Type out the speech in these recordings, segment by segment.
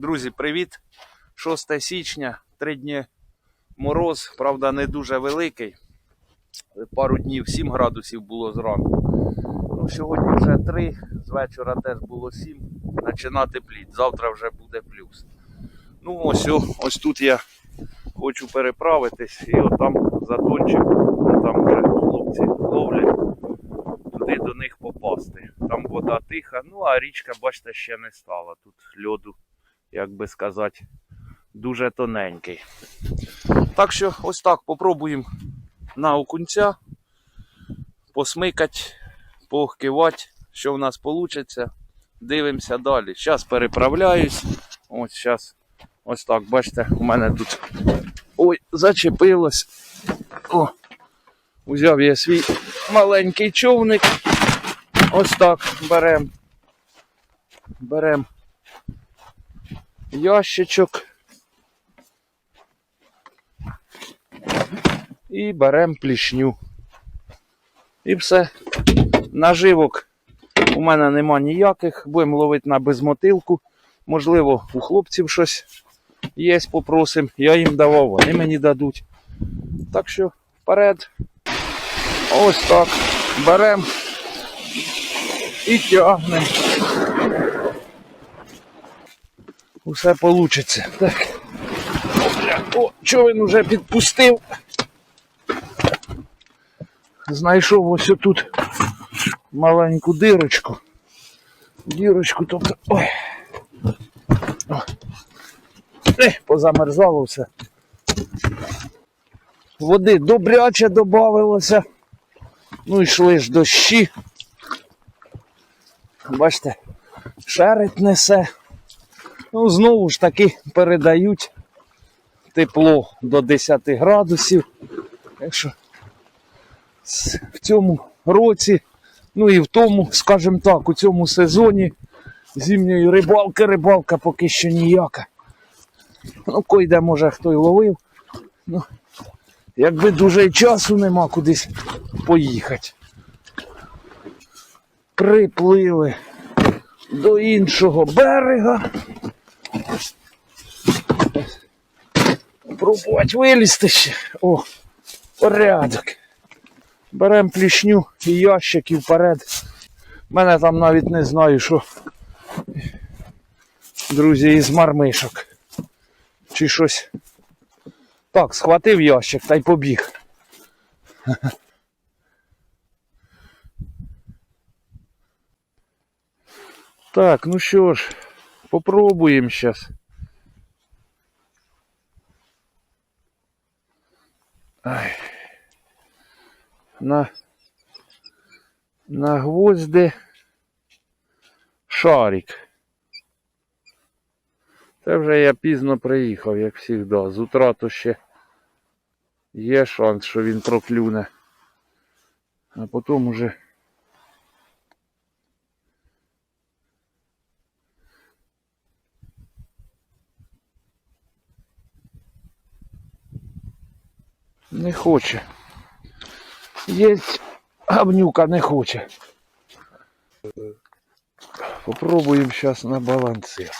Друзі, привіт! 6 січня, три дні мороз, правда, не дуже великий. Пару днів 7 градусів було зранку. Ну, сьогодні вже 3, з вечора теж було 7. Починати плід. Завтра вже буде плюс. Ну, ось, ось тут я хочу переправитись і отам затончик, там вже хлопці ловлять, туди до них попасти. Там вода тиха, ну а річка, бачите, ще не стала. Тут льоду як би сказати, дуже тоненький. Так що ось так попробуємо на окунця посмикати, похкивати, що в нас вийде. Дивимося далі. Зараз переправляюсь. Ось зараз, ось так, бачите, у мене тут ой, зачепилось. О, Узяв я свій маленький човник. Ось так беремо. Беремо ящичок. І беремо плішню. І все. Наживок у мене нема ніяких. Будемо ловити на безмотилку. Можливо, у хлопців щось є, попросимо. Я їм давав, вони мені дадуть. Так що вперед. Ось так. Беремо і тягнемо. Усе получиться. Так. О, бля. О, човен уже підпустив. Знайшов ось тут маленьку дирочку. Дірочку, тобто. Ой. О. Ех, позамерзало все. Води добряче додавилося. Ну йшли ж дощі. Бачите, шерить несе. Ну, знову ж таки передають тепло до 10 градусів. Так що в цьому році, ну і в тому, скажімо так, у цьому сезоні зимньої рибалки, рибалка поки що ніяка. Ну, койде, може, хто й ловив. Ну, якби дуже часу нема кудись поїхати. Приплили до іншого берега. Пробувати вилізти ще. О, порядок. Беремо плішню і ящик і вперед. Мене там навіть не знаю, що. Друзі, із мармишок. Чи щось. Так, схватив ящик та й побіг. Так, ну що ж, попробуємо зараз. Ай. На, на гвозди шарик. Це вже я пізно приїхав, як завжди. З утра то ще є шанс, що він проклюне. А потім уже. Не хоче. Єсть гавнюка не хоче. Попробуємо зараз на балансир.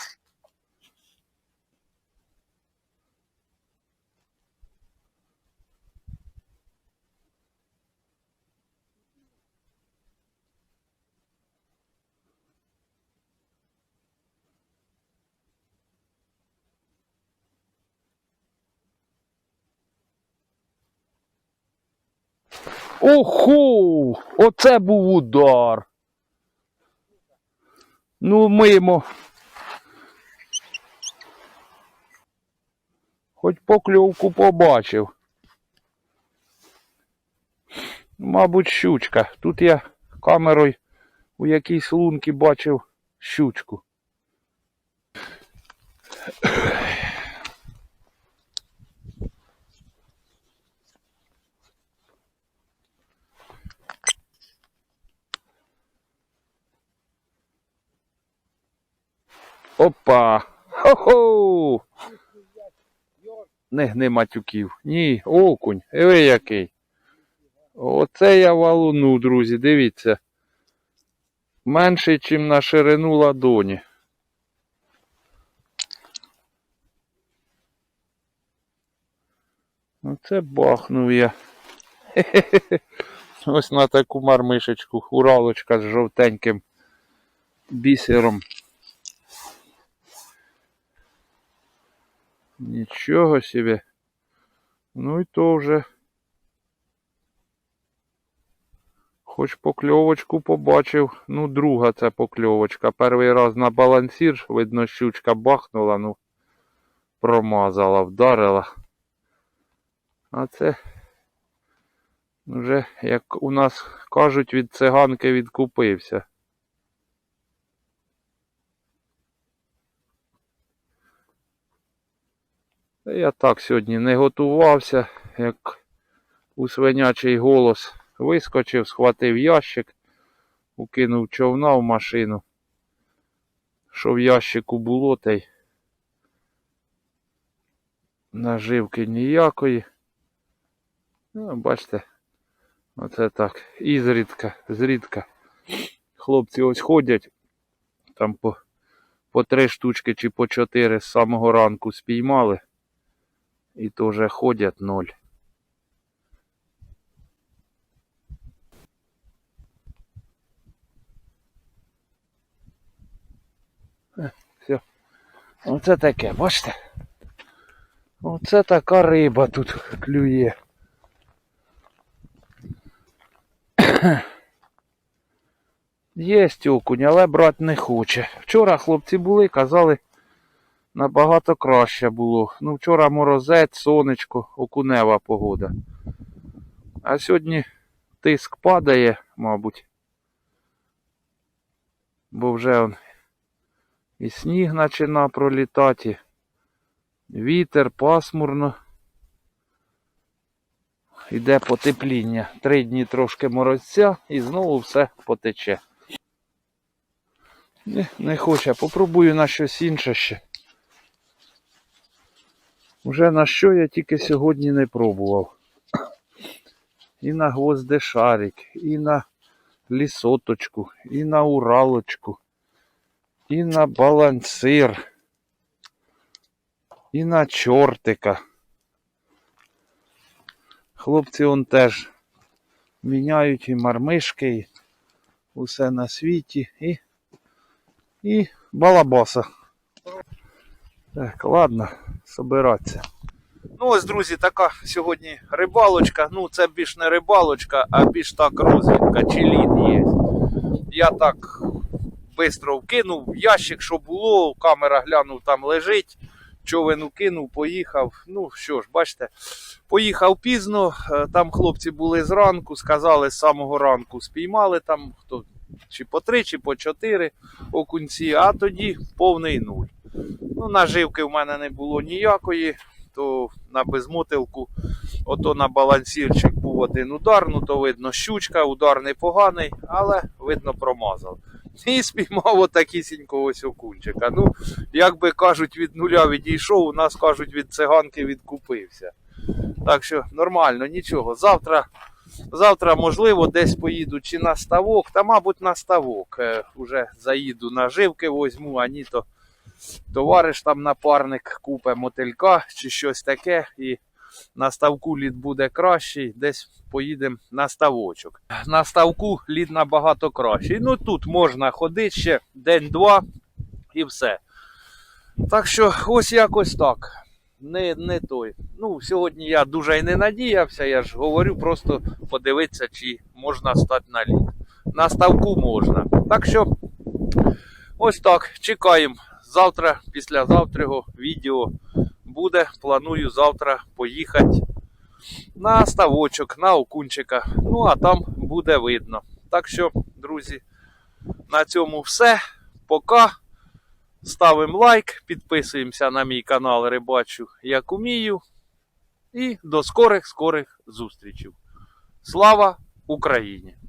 Оху! Оце був удар. Ну, мимо. Хоч покльовку побачив. Мабуть, щучка. Тут я камерою у якійсь лунці бачив щучку. Опа! Хо-хо! Не гни матюків. Ні, окунь. Ви який. Оце я валуну, друзі, дивіться. Менше, ніж на ширину ладоні. Ну, Оце бахнув я. Хе -хе -хе. Ось на таку мармишечку. Уралочка з жовтеньким бісером. Нічого собі. Ну і то вже. Хоч покльовочку побачив. Ну, друга це покльовочка. Перший раз на балансір, видно, щучка бахнула, ну промазала, вдарила. А це вже, як у нас кажуть, від циганки відкупився. Я так сьогодні не готувався, як у свинячий голос вискочив, схватив ящик, укинув човна в машину. Що в ящику було, та й наживки ніякої. Ну, бачите, оце так. І зрідка, зрідка. Хлопці ось ходять, там по, по три штучки чи по чотири з самого ранку спіймали. І то вже ходять ноль. Е, Все. Оце таке, бачите? Оце така риба тут клює. Єсть окунь, але брати не хоче. Вчора хлопці були, казали, набагато краще було. Ну, вчора морозець, сонечко, окунева погода. А сьогодні тиск падає, мабуть. Бо вже он і сніг почина пролітати. Вітер, пасмурно. Іде потепління. Три дні трошки морозця і знову все потече. Не, не хоче. Попробую на щось інше ще. Уже на що я тільки сьогодні не пробував. І на гвоздешарик, і на лісоточку, і на уралочку, і на балансир, і на чортика. Хлопці он теж міняють і мармишки, і усе на світі, і, і балабаса. Так, ладно, собиратися. Ну ось, друзі, така сьогодні рибалочка. Ну, це більш не рибалочка, а більш так розвідка, чи лід є. Я так швидко вкинув ящик, що було, камера глянув, там лежить. Човен укинув, поїхав. Ну що ж, бачите, поїхав пізно. е, Там хлопці були зранку, сказали з самого ранку спіймали там хто чи по три, чи по чотири окунці, а тоді повний нуль. Ну, наживки в мене не було ніякої, то на безмотилку, ото на балансірчик був один удар, ну то видно щучка, удар непоганий, але видно промазав. І спіймав отакісінького ось окунчика. Ну, як би кажуть, від нуля відійшов, у нас кажуть, від циганки відкупився. Так що нормально, нічого. Завтра, завтра можливо, десь поїду чи на ставок, та, мабуть, на ставок. Е, уже заїду наживки возьму, а ні то товариш там напарник купе мотилька чи щось таке. І на ставку лід буде кращий, десь поїдемо на ставочок. На ставку лід набагато кращий. Ну тут можна ходити ще день-два і все. Так що ось якось так. Не, не той. Ну, сьогодні я дуже і не надіявся, я ж говорю, просто подивитися, чи можна стати на лід. На ставку можна. Так що, ось так, чекаємо. Завтра, післязавтра відео буде. Планую завтра поїхати на ставочок, на окунчика. Ну, а там буде видно. Так що, друзі, на цьому все. Пока. Ставимо лайк, підписуємося на мій канал Рибачу як умію. І до скорих скорих зустрічей. Слава Україні!